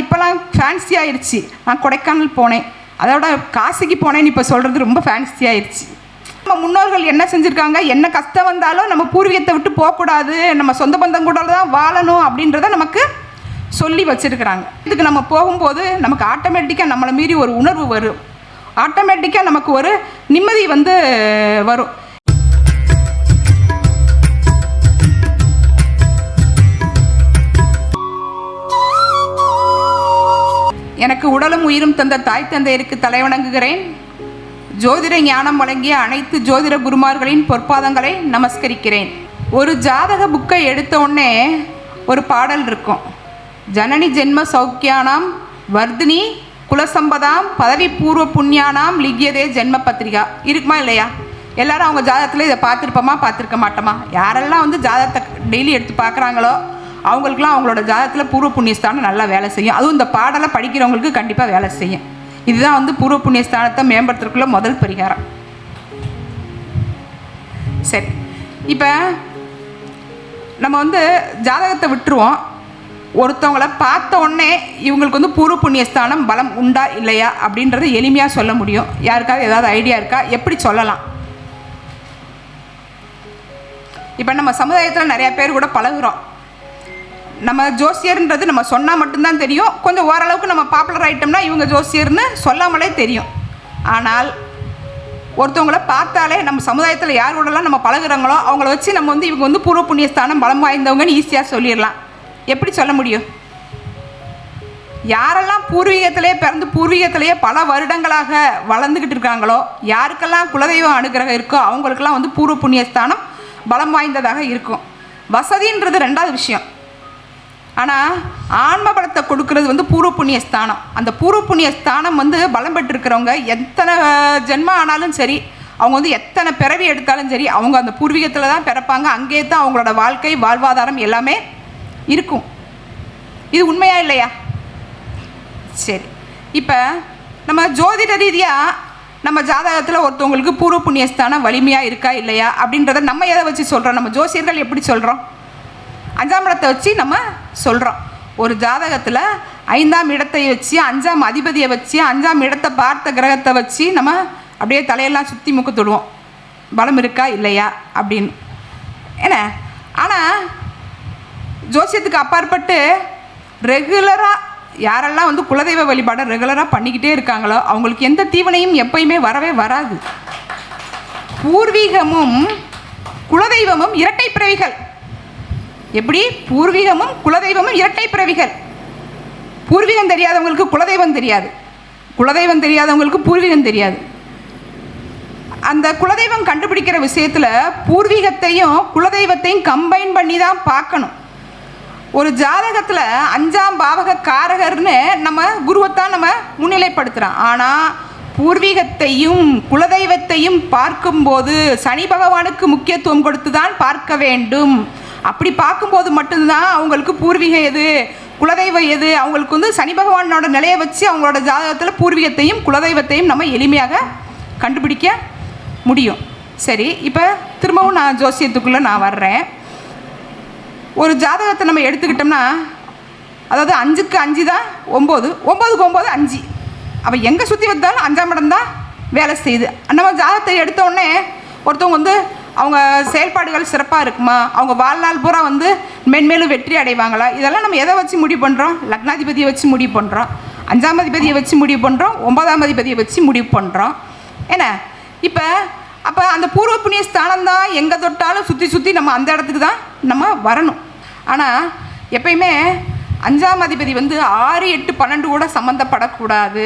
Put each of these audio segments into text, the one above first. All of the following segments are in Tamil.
இப்போலாம் ஃபேன்சி ஆயிடுச்சு நான் கொடைக்கானல் போனேன். அதோட காசிக்கு போனேன்னு இப்போ சொல்கிறது ரொம்ப ஃபேன்சி ஆயிடுச்சு நம்ம முன்னோர்கள் என்ன செஞ்சுருக்காங்க? என்ன கஷ்டம் வந்தாலும் நம்ம பூர்வீகத்தை விட்டு போகக்கூடாது. நம்ம சொந்த பந்தம் கூட தான் வாழணும் அப்படின்றத நமக்கு சொல்லி வச்சுருக்குறாங்க. இதுக்கு நம்ம போகும்போது நமக்கு ஆட்டோமேட்டிக்காக நம்மளை மீறி ஒரு உணர்வு வரும். ஆட்டோமேட்டிக்காக நமக்கு ஒரு நிம்மதி வந்து வரும். எனக்கு உடலும் உயிரும் தந்த தாய் தந்தையருக்கு தலைவணங்குகிறேன் ஜோதிட ஞானம் வழங்கிய அனைத்து ஜோதிட குருமார்களின் பொற்பாதங்களை நமஸ்கரிக்கிறேன். ஒரு ஜாதக புக்கை எடுத்த உடனே ஒரு பாடல் இருக்கும். ஜனனி ஜென்ம சௌக்கியானாம் வர்தினி குலசம்பதாம் பதவி பூர்வ புண்ணியானாம் லிகியதே ஜென்ம பத்திரிகா. இருக்குமா இல்லையா? எல்லாரும் அவங்க ஜாதகத்தில் இதை பார்த்துருப்போமா பார்த்துருக்க மாட்டோமா? யாரெல்லாம் வந்து ஜாதகத்தை டெய்லி எடுத்து பார்க்குறாங்களோ அவங்களுக்குலாம் அவங்களோட ஜாதகத்தில் பூர்வ புண்ணியஸ்தானம் நல்லா வேலை செய்யும். அதுவும் இந்த பாடலை படிக்கிறவங்களுக்கு கண்டிப்பாக வேலை செய்யும். இதுதான் வந்து பூர்வ புண்ணியஸ்தானத்தை மேம்படுத்துறதுக்குள்ள முதல் பரிகாரம். சரி. இப்போ நம்ம வந்து ஜாதகத்தை விட்டுருவோம். ஒருத்தவங்கள பார்த்த உடனே இவங்களுக்கு வந்து பூர்வ புண்ணியஸ்தானம் பலம் உண்டா இல்லையா அப்படின்றத எளிமையாக சொல்ல முடியும். யாருக்காவது ஏதாவது ஐடியா இருக்கா? எப்படி சொல்லலாம்? இப்போ நம்ம சமுதாயத்தில் நிறையா பேர் கூட பழகுறோம். நம்ம ஜோசியர்ன்றது நம்ம சொன்னால் மட்டும்தான் தெரியும். கொஞ்சம் ஓரளவுக்கு நம்ம பாப்புலர் ஆகிட்டோம்னா இவங்க ஜோசியர்னு சொல்லாமலே தெரியும். ஆனால் ஒருத்தவங்கள பார்த்தாலே நம்ம சமுதாயத்தில் யார் கூடலாம் நம்ம பழகுறாங்களோ அவங்கள வச்சு நம்ம வந்து இவங்க வந்து பூர்வ புண்ணியஸ்தானம் பலம் வாய்ந்தவங்கன்னு ஈஸியாக சொல்லிடலாம். எப்படி சொல்ல முடியும்? யாரெல்லாம் பூர்வீகத்திலே பிறந்து பூர்வீகத்திலேயே பல வருடங்களாக வளர்ந்துக்கிட்டு இருக்காங்களோ யாருக்கெல்லாம் குலதெய்வம் அனுகிரகம் இருக்கோ அவங்களுக்கெல்லாம் வந்து பூர்வ புண்ணியஸ்தானம் பலம் வாய்ந்ததாக இருக்கும். வசதின்றது ரெண்டாவது விஷயம். ஆனால் ஆன்ம பலத்தை கொடுக்கறது வந்து பூர்வ புண்ணிய ஸ்தானம். அந்த பூர்வ புண்ணிய ஸ்தானம் வந்து பலம் பெற்றிருக்கிறவங்க எத்தனை ஜென்மம் ஆனாலும் சரி அவங்க வந்து எத்தனை பிறவி எடுத்தாலும் சரி அவங்க அந்த பூர்வீகத்தில் தான் பிறப்பாங்க. அங்கேயே தான் அவங்களோட வாழ்க்கை வாழ்வாதாரம் எல்லாமே இருக்கும். இது உண்மையா இல்லையா? சரி. இப்போ நம்ம ஜோதிட ரீதியாக நம்ம ஜாதகத்தில் ஒருத்தவங்களுக்கு பூர்வ புண்ணியஸ்தானம் வலிமையாக இருக்கா இல்லையா அப்படின்றத நம்ம எதை வச்சு சொல்கிறோம் நம்ம ஜோசியர்கள் எப்படி சொல்கிறோம் அஞ்சாம் இடத்தை வச்சு நம்ம சொல்கிறோம் ஒரு ஜாதகத்தில் ஐந்தாம் இடத்தை வச்சு அஞ்சாம் அதிபதியை வச்சு அஞ்சாம் இடத்தை பார்த்த கிரகத்தை வச்சு நம்ம அப்படியே தலையெல்லாம் சுற்றி முக்கு தொடுவோம் பலம் இருக்கா இல்லையா அப்படின்னு. என்ன? ஆனால் ஜோசியத்துக்கு அப்பாற்பட்டு ரெகுலராக யாரெல்லாம் வந்து குலதெய்வ வழிபாடை ரெகுலராக பண்ணிக்கிட்டே இருக்காங்களோ அவங்களுக்கு எந்த தீவனையும் எப்பயுமே வரவே வராது. பூர்வீகமும் குலதெய்வமும் இரட்டை பிறவிகள். எப்படி? பூர்வீகமும் குலதெய்வமும் இரட்டை பிறவிகள். பூர்வீகம் தெரியாதவங்களுக்கு குலதெய்வம் தெரியாது. குலதெய்வம் தெரியாதவங்களுக்கு பூர்வீகம் தெரியாது. அந்த குலதெய்வம் கண்டுபிடிக்கிற விஷயத்தில் பூர்வீகத்தையும் குலதெய்வத்தையும் கம்பைன் பண்ணி தான் பார்க்கணும். ஒரு ஜாதகத்தில் அஞ்சாம் பாவக காரகர்னு நம்ம குருவைத்தான் நம்ம முன்னிலைப்படுத்துகிறோம் ஆனால் பூர்வீகத்தையும் குலதெய்வத்தையும் பார்க்கும்போது சனி பகவானுக்கு முக்கியத்துவம் கொடுத்து தான் பார்க்க வேண்டும். அப்படி பார்க்கும்போது மட்டும்தான் அவங்களுக்கு பூர்வீகம் எது குலதெய்வம் எது அவங்களுக்கு வந்து சனி பகவானோட நிலையை வச்சு அவங்களோட ஜாதகத்தில் பூர்வீகத்தையும் குலதெய்வத்தையும் நம்ம எளிமையாக கண்டுபிடிக்க முடியும். சரி இப்போ திரும்பவும் நான் ஜோசியத்துக்குள்ளே நான் வர்றேன். ஒரு ஜாதகத்தை நம்ம எடுத்துக்கிட்டோம்னா அதாவது அஞ்சுக்கு அஞ்சு தான் ஒம்பது ஒம்பதுக்கு ஒம்பது அஞ்சு. அப்போ எங்கே சுற்றி வந்தாலும் அஞ்சாம் இடம் தான் வேலை செய்யுது. நம்ம ஜாதகத்தை எடுத்தோடனே ஒருத்தவங்க வந்து அவங்க செயல்பாடுகள் சிறப்பாக இருக்குமா? அவங்க வாழ்நாள் பூரா வந்து மென்மேலும் வெற்றி அடைவாங்களா? இதெல்லாம் நம்ம எதை வச்சு முடிவு பண்ணுறோம் லக்னாதிபதியை வச்சு முடிவு பண்ணுறோம் அஞ்சாம் அதிபதியை வச்சு முடிவு பண்ணுறோம் ஒன்பதாம் அதிபதியை வச்சு முடிவு பண்ணுறோம் என்ன? இப்போ அப்போ அந்த பூர்வ புண்ணிய ஸ்தானம் தான் எங்கே தொட்டாலும் சுற்றி சுற்றி நம்ம அந்த இடத்துக்கு தான் நம்ம வரணும். ஆனால் எப்பயுமே அஞ்சாம் அதிபதி வந்து ஆறு எட்டு பன்னெண்டு கூட சம்மந்தப்படக்கூடாது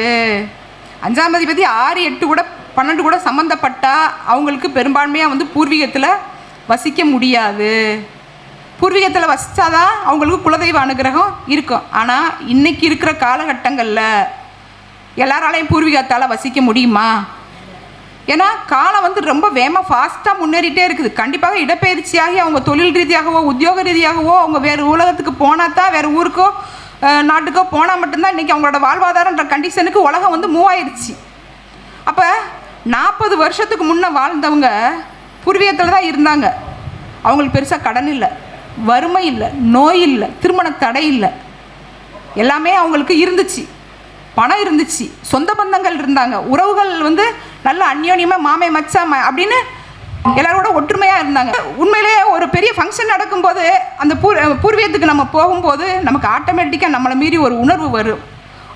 அஞ்சாம் அதிபதி ஆறு எட்டு கூட பன்னெண்டு கூட சம்மந்தப்பட்டால் அவங்களுக்கு பெரும்பான்மையாக வந்து பூர்வீகத்தில் வசிக்க முடியாது. பூர்வீகத்தில் வசித்தாதான் அவங்களுக்கு குலதெய்வ அனுகிரகம் இருக்கும். ஆனால் இன்றைக்கி இருக்கிற காலகட்டங்களில் எல்லாராலையும் பூர்வீகத்தால் வசிக்க முடியுமா? ஏன்னா காலம் வந்து ரொம்ப வேகமாக ஃபாஸ்ட்டாக முன்னேறிட்டே இருக்குது. கண்டிப்பாக இடப்பெயர்ச்சியாகி அவங்க தொழில் ரீதியாகவோ உத்தியோக ரீதியாகவோ அவங்க வேறு உலகத்துக்கு போனால் தான் வேறு ஊருக்கோ நாட்டுக்கோ போனால் மட்டும்தான் இன்றைக்கி அவங்களோட வாழ்வாதாரன்ற கண்டிஷனுக்கு உலகம் வந்து மூவ் ஆயிடுச்சு அப்போ நாற்பது வருஷத்துக்கு முன்னே வாழ்ந்தவங்க பூர்வீகத்தில் தான் இருந்தாங்க. அவங்களுக்கு பெருசாக கடன் இல்லை வறுமை இல்லை நோய் இல்லை திருமண தடை இல்லை. எல்லாமே அவங்களுக்கு இருந்துச்சு. பணம் இருந்துச்சு. சொந்த பந்தங்கள் இருந்தாங்க. உறவுகள் வந்து நல்ல அந்யோன்யமாக மாமே மச்சா ம- அப்படின்னு எல்லாரோட ஒற்றுமையாக இருந்தாங்க. உண்மையிலேயே ஒரு பெரிய ஃபங்க்ஷன் நடக்கும்போது அந்த பூர் பூர்வீகத்துக்கு நம்ம போகும்போது நமக்கு ஆட்டோமேட்டிக்காக நம்மளை மீறி ஒரு உணர்வு வரும்.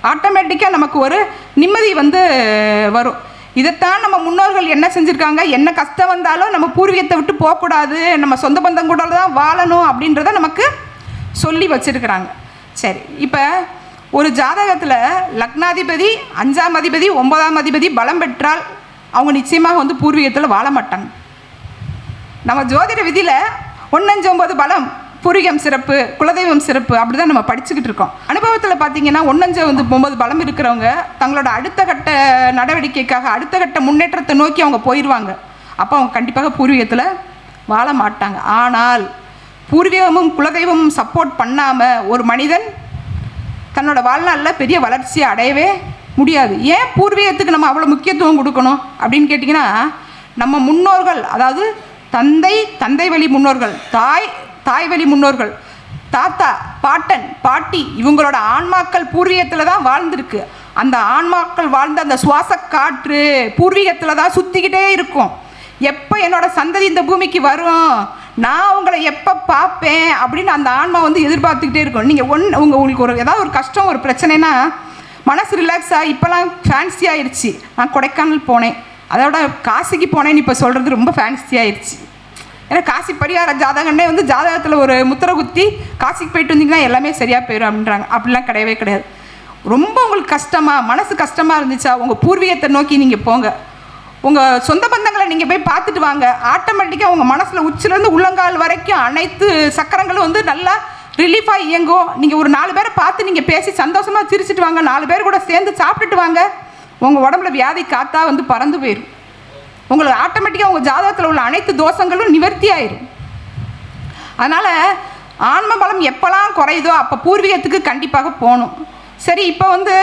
ஆட்டோமேட்டிக்காக நமக்கு ஒரு நிம்மதி வந்து வரும். இதைத்தான் நம்ம முன்னோர்கள் என்ன செஞ்சுருக்காங்க? என்ன கஷ்டம் வந்தாலும் நம்ம பூர்வீகத்தை விட்டு போகக்கூடாது. நம்ம சொந்த பந்தம் கூட தான் வாழணும் அப்படின்றத நமக்கு சொல்லி வச்சுருக்கிறாங்க. சரி இப்போ ஒரு ஜாதகத்தில் லக்னாதிபதி அஞ்சாம் அதிபதி ஒன்பதாம் அதிபதி பலம் பெற்றால் அவங்க நிச்சயமாக வந்து பூர்வீகத்தில் வாழ மாட்டாங்க. நம்ம ஜோதிட விதியில் ஒன்னஞ்சு ஒன்பது பலம் பூரிகம் சிறப்பு குலதெய்வம் சிறப்பு அப்படி தான் நம்ம படிச்சுக்கிட்டு இருக்கோம். அனுபவத்தில் பார்த்தீங்கன்னா ஒன்னஞ்ச வந்து ஒன்பது பலம் இருக்கிறவங்க தங்களோட அடுத்த கட்ட நடவடிக்கைக்காக அடுத்த கட்ட முன்னேற்றத்தை நோக்கி அவங்க போயிடுவாங்க அப்போ அவங்க கண்டிப்பாக பூர்வீகத்தில் வாழ மாட்டாங்க. ஆனால் பூர்வீகமும் குலதெய்வமும் சப்போர்ட் பண்ணாமல் ஒரு மனிதன் தன்னோட வாழ்நாளில் பெரிய வளர்ச்சியை அடையவே முடியாது. ஏன் பூர்வீகத்துக்கு நம்ம அவ்வளோ முக்கியத்துவம் கொடுக்கணும் அப்படின்னு கேட்டிங்கன்னா நம்ம முன்னோர்கள் அதாவது தந்தை தந்தை வழி முன்னோர்கள் தாய் தாய்வழி முன்னோர்கள் தாத்தா பாட்டன் பாட்டி இவங்களோட ஆன்மாக்கள் பூர்வீகத்தில் தான் வாழ்ந்திருக்கு. அந்த ஆன்மாக்கள் வாழ்ந்த அந்த சுவாச காற்று பூர்வீகத்தில் தான் சுற்றிக்கிட்டே இருக்கும். எப்போ என்னோட சந்ததி இந்த பூமிக்கு வரும்? நான் உங்களை எப்போ பார்ப்பேன்? அப்படின்னு அந்த ஆன்மா வந்து எதிர்பார்த்துக்கிட்டே இருக்கும். நீங்கள் ஒன் உங்கள் உங்களுக்கு ஒரு ஏதாவது ஒரு கஷ்டம் ஒரு பிரச்சனைனா மனசு ரிலாக்ஸாக இப்போலாம் ஃபேன்சி ஆயிடுச்சு நான் கொடைக்கானல் போனேன். அதோட காசிக்கு போனேன்னு இப்போ சொல்கிறது ரொம்ப ஃபேன்சி ஆயிடுச்சு ஏன்னா காசி படியார ஜாதகன்னே வந்து ஜாதகத்தில் ஒரு முத்திரை குத்தி காசிக்கு போயிட்டு வந்தீங்கன்னா எல்லாமே சரியாக போயிடும் அப்படின்றாங்க. அப்படிலாம் கிடையவே கிடையாது. ரொம்ப உங்களுக்கு கஷ்டமாக மனசு கஷ்டமாக இருந்துச்சா உங்கள் பூர்வீகத்தை நோக்கி நீங்கள் போங்க. உங்கள் சொந்த பந்தங்களை நீங்கள் போய் பார்த்துட்டு வாங்க. ஆட்டோமேட்டிக்காக உங்கள் மனசில் உச்சிலேருந்து உள்ளங்கால் வரைக்கும் அனைத்து சக்கரங்களும் வந்து நல்லா ரிலீஃபாக இயங்கும். நீங்கள் ஒரு நாலு பேரை பார்த்து நீங்கள் பேசி சந்தோஷமாக சிரிச்சிட்டு வாங்க. நாலு பேர் கூட சேர்ந்து சாப்பிட்டுட்டு வாங்க. உங்கள் உடம்புல வியாதி காத்தா வந்து பறந்து போயிடும் உங்களுக்கு ஆட்டோமேட்டிக்காக உங்கள் ஜாதகத்தில் உள்ள அனைத்து தோஷங்களும் நிவர்த்தி ஆயிரும். அதனால் ஆன்ம பலம் எப்போல்லாம் குறையுதோ அப்போ பூர்வீகத்துக்கு கண்டிப்பாக போகணும். சரி இப்போ வந்து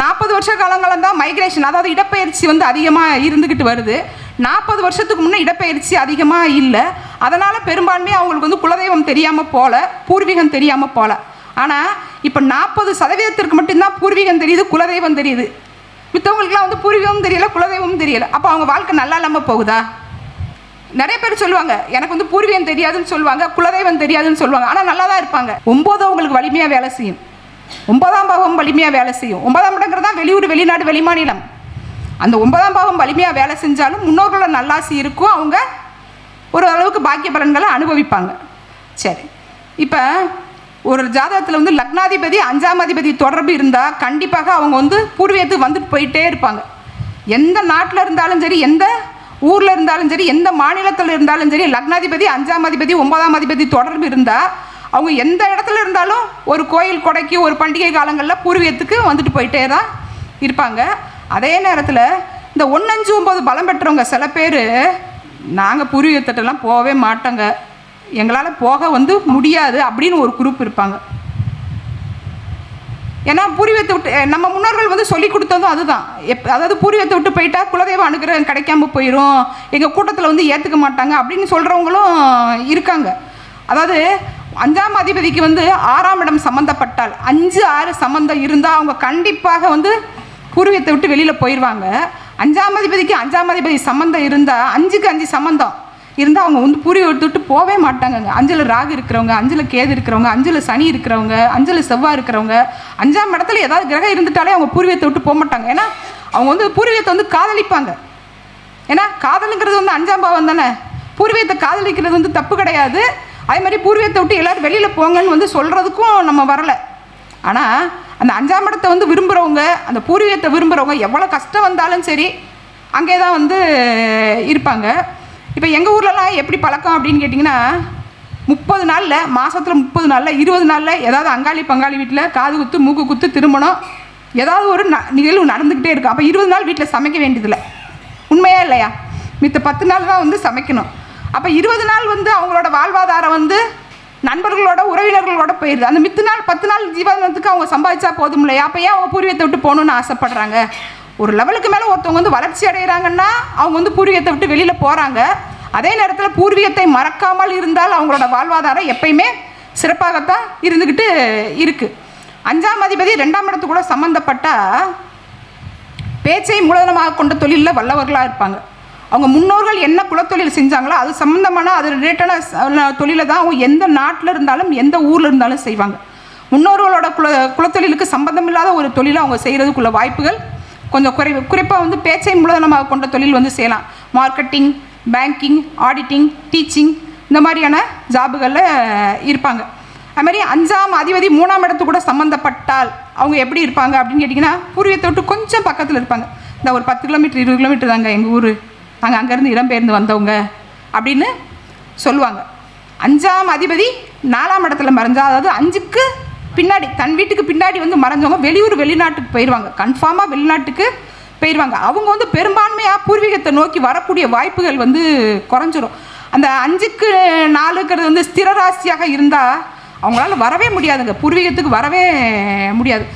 நாற்பது வருஷ காலங்களும் தான் மைக்ரேஷன் அதாவது இடப்பெயர்ச்சி வந்து அதிகமாக இருந்துக்கிட்டு வருது. நாற்பது வருஷத்துக்கு முன்னே இடப்பெயர்ச்சி அதிகமாக இல்லை. அதனால் பெரும்பான்மையாக அவங்களுக்கு வந்து குலதெய்வம் தெரியாமல் போல பூர்வீகம் தெரியாமல் போல. ஆனால் இப்போ நாற்பது சதவீதத்திற்கு மட்டும்தான் பூர்வீகம் தெரியுது குலதெய்வம் தெரியுது. மித்தவங்களுக்குலாம் வந்து பூர்வீகமும் தெரியல குலதெய்வமும் தெரியல. அப்போ அவங்க வாழ்க்கை நல்லா இல்லாமல் போகுதா? நிறைய பேர் சொல்லுவாங்க எனக்கு வந்து பூர்வீகம் தெரியாதுன்னு சொல்லுவாங்க குலதெய்வம் தெரியாதுன்னு சொல்லுவாங்க. ஆனால் நல்லா தான் இருப்பாங்க. ஒம்பது அவங்களுக்கு வலிமையாக வேலை செய்யும். ஒன்பதாம் பாவம் வலிமையாக வேலை செய்யும். ஒன்பதாம் இடங்கிறது தான் வெளியூர் வெளிநாடு வெளிமாநிலம் அந்த ஒன்பதாம் பாவம் வலிமையாக வேலை செஞ்சாலும் முன்னோர்களோட நல்லாசி இருக்கும். அவங்க ஒரு அளவுக்கு பாக்கிய பலன்களை அனுபவிப்பாங்க. சரி. இப்போ ஒரு ஜாதகத்தில் வந்து லக்னாதிபதி அஞ்சாம் அதிபதி தொடர்பு இருந்தால் கண்டிப்பாக அவங்க வந்து பூர்வீகத்துக்கு வந்துட்டு போயிட்டே இருப்பாங்க. எந்த நாட்டில் இருந்தாலும் சரி எந்த ஊரில் இருந்தாலும் சரி எந்த மாநிலத்தில் இருந்தாலும் சரி லக்னாதிபதி அஞ்சாம் அதிபதி ஒன்பதாம் அதிபதி தொடர்பு இருந்தால் அவங்க எந்த இடத்துல இருந்தாலும் ஒரு கோயில் கொடைக்கு ஒரு பண்டிகை காலங்களில் பூர்வீகத்துக்கு வந்துட்டு போயிட்டே தான் இருப்பாங்க. அதே நேரத்தில் இந்த ஒன்றஞ்சு ஒம்பது பலம் பெற்றவங்க சில பேர் நாங்கள் பூர்வீகத்திட்டலாம் போகவே மாட்டோங்க. எங்களால் போக வந்து முடியாது அப்படின்னு ஒரு குரூப் இருப்பாங்க. ஏன்னா பூர்வீகத்தை விட்டு நம்ம முன்னோர்கள் வந்து சொல்லி கொடுத்ததும் அதுதான். எப் அதாவது பூர்வீகத்தை விட்டு போயிட்டா குலதெய்வ அனுகிரகம் கிடைக்காம போயிடும் எங்கள் கூட்டத்தில் வந்து ஏற்றுக்க மாட்டாங்க அப்படின்னு சொல்கிறவங்களும் இருக்காங்க. அதாவது அஞ்சாம் அதிபதிக்கு வந்து ஆறாம் இடம் சம்மந்தப்பட்டால் அஞ்சு ஆறு சம்மந்தம் இருந்தால் அவங்க கண்டிப்பாக வந்து பூர்வீகத்தை விட்டு வெளியில் போயிடுவாங்க அஞ்சாம் அதிபதிக்கு அஞ்சாம் அதிபதி சம்மந்தம் இருந்தால் அஞ்சுக்கு அஞ்சு சம்மந்தம் இருந்தால் அவங்க வந்து பூர்வீகத்தை விட்டு போகவே மாட்டாங்கங்க. அஞ்சில் ராகு இருக்கிறவங்க அஞ்சில் கேது இருக்கிறவங்க அஞ்சில் சனி இருக்கிறவங்க அஞ்சில் செவ்வாய் இருக்கிறவங்க அஞ்சாம் இடத்துல ஏதாவது கிரகம் இருந்துட்டாலே அவங்க பூர்வீகத்தை விட்டு போக மாட்டாங்க. ஏன்னா அவங்க வந்து பூர்வீகத்தை வந்து காதலிப்பாங்க. ஏன்னா காதலுங்கிறது வந்து அஞ்சாம் பாவம் தானே. பூர்வீகத்தை காதலிக்கிறது வந்து தப்பு கிடையாது. அதே மாதிரி பூர்வீகத்தை விட்டு எல்லாரும் வெளியில் போங்கன்னு வந்து சொல்கிறதுக்கும் நம்ம வரலை. ஆனால் அந்த அஞ்சாம் இடத்தை வந்து விரும்புகிறவங்க அந்த பூர்வீகத்தை விரும்புகிறவங்க எவ்வளோ கஷ்டம் வந்தாலும் சரி அங்கே தான் வந்து இருப்பாங்க. இப்போ எங்கள் ஊர்லலாம் எப்படி பழக்கம் அப்படின்னு கேட்டிங்கன்னா முப்பது நாளில் மாதத்தில் முப்பது நாளில் இருபது நாளில் ஏதாவது அங்காளி பங்காளி வீட்டில் காது குத்து மூக்கு குத்து திருமணம் ஏதாவது ஒரு ந நிகழ்வு நடந்துக்கிட்டே இருக்கும். அப்போ இருபது நாள் வீட்டில் சமைக்க வேண்டியதில்லை. உண்மையா இல்லையா? மித்த பத்து நாள் தான் வந்து சமைக்கணும். அப்போ இருபது நாள் வந்து அவங்களோட வாழ்வாதாரம் வந்து நண்பர்களோட உறவினர்களோட போயிடுது அந்த மித்து நாள் பத்து நாள் ஜீவனத்துக்கு அவங்க சம்பாதிச்சா போதும் இல்லையா? அப்போ ஏன் அவங்க பூர்வீகத்தை விட்டு போகணுன்னு ஆசைப்படுறாங்க? ஒரு லெவலுக்கு மேலே ஒருத்தவங்க வந்து வளர்ச்சி அடைகிறாங்கன்னா அவங்க வந்து பூர்வீகத்தை விட்டு வெளியில் போகிறாங்க அதே நேரத்தில் பூர்வீகத்தை மறக்காமல் இருந்தால் அவங்களோட வாழ்வாதாரம் எப்பயுமே சிறப்பாகத்தான் இருந்துக்கிட்டு இருக்குது அஞ்சாம் அதிபதி ரெண்டாம் இடத்து கூட பேச்சை மூலதனமாக கொண்ட தொழிலில் வல்லவர்களாக இருப்பாங்க. அவங்க முன்னோர்கள் என்ன குலத்தொழில் செஞ்சாங்களோ அது சம்மந்தமான அது ரிலேட்டடான தொழிலை தான் அவங்க எந்த நாட்டில் இருந்தாலும் எந்த ஊரில் இருந்தாலும் செய்வாங்க. முன்னோர்களோட குல குலத்தொழிலுக்கு சம்பந்தம் இல்லாத ஒரு தொழிலை அவங்க செய்கிறதுக்குள்ள வாய்ப்புகள் கொஞ்சம் குறைவு. குறிப்பாக வந்து பேச்சை மூலதனமாக கொண்ட தொழில் வந்து செய்யலாம். மார்க்கெட்டிங் பேங்கிங் ஆடிட்டிங் டீச்சிங் இந்த மாதிரியான ஜாபுகளில் இருப்பாங்க. அது மாதிரி அஞ்சாம் அதிபதி மூணாம் இடத்து கூட சம்மந்தப்பட்டால் அவங்க எப்படி இருப்பாங்க அப்படின்னு கேட்டிங்கன்னா பூர்வீகத்தை விட்டு கொஞ்சம் பக்கத்தில் இருப்பாங்க. இந்த ஒரு பத்து கிலோமீட்டர் இருபது கிலோமீட்டர் தாங்க எங்கள் ஊர். நாங்கள் அங்கேருந்து இடம்பெயர்ந்து வந்தவங்க அப்படின்னு சொல்லுவாங்க. அஞ்சாம் அதிபதி நாலாம் இடத்துல மறைஞ்சா அதாவது அஞ்சுக்கு பின்னாடி தன் வீட்டுக்கு பின்னாடி வந்து மறைஞ்சவங்க வெளியூர் வெளிநாட்டுக்கு போயிடுவாங்க கன்ஃபார்மாக வெளிநாட்டுக்கு போயிடுவாங்க அவங்க வந்து பெரும்பான்மையாக பூர்வீகத்தை நோக்கி வரக்கூடிய வாய்ப்புகள் வந்து குறைஞ்சிரும். அந்த அஞ்சுக்கு நாலுங்கிறது வந்து ஸ்திர ராசியாக இருந்தால் அவங்களால வரவே முடியாதுங்க. பூர்வீகத்துக்கு வரவே முடியாது.